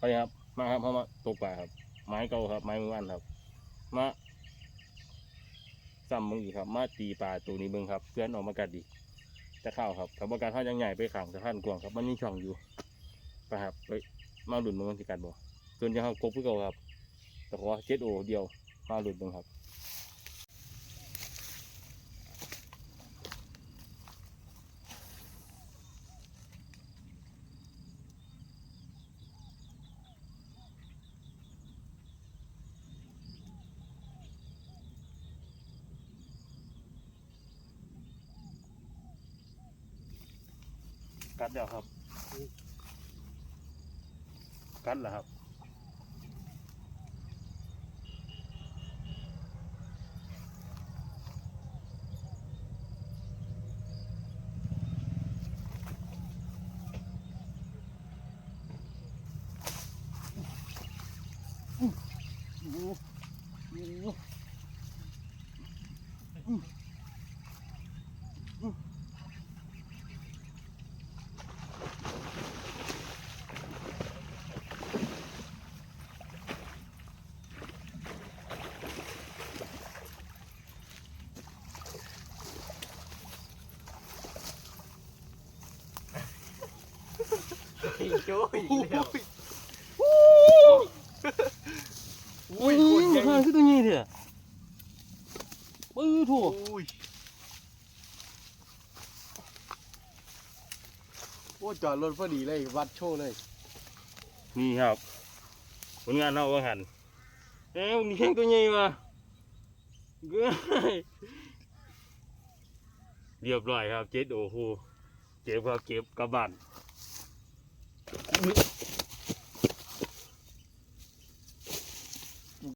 ครับ มาครับเขามาตกปลาครับ ไม้เก่าครับ ไม้มือวันครับ มาซ้ำมึงอีกครับ มาตีปลาตัวนี้มึงครับ เพื่อนออกมากัดดีจะเข้าครับกับประการท่ายังใหญ่ไปขังสะพานกวางครับ มันมีช่องอยู่ไปครับไปมาหลุดมึงมันสิกัดบ่ส่วนยังเขากบเพื่อเก่าครับ แต่ขอเจ็ดโอเดียว มาหลุดมึงครับ กัดแล้วครับ กัดแล้วครับ โจ้ยแล้วอุ้ยห่างขึ้นตัวนี้เถอะปื้อถูกอุ้ยโอ้จอดรถพอดีเลยวัดโชว์เลยนี่ครับผลงานเราก็หันเอ้ยนี่แข้งตัวใหญ่มาเก้ยเรียบร้อยครับเจ็ดโอ้โหเก็บครับเก็บกลับบ้าน Let me...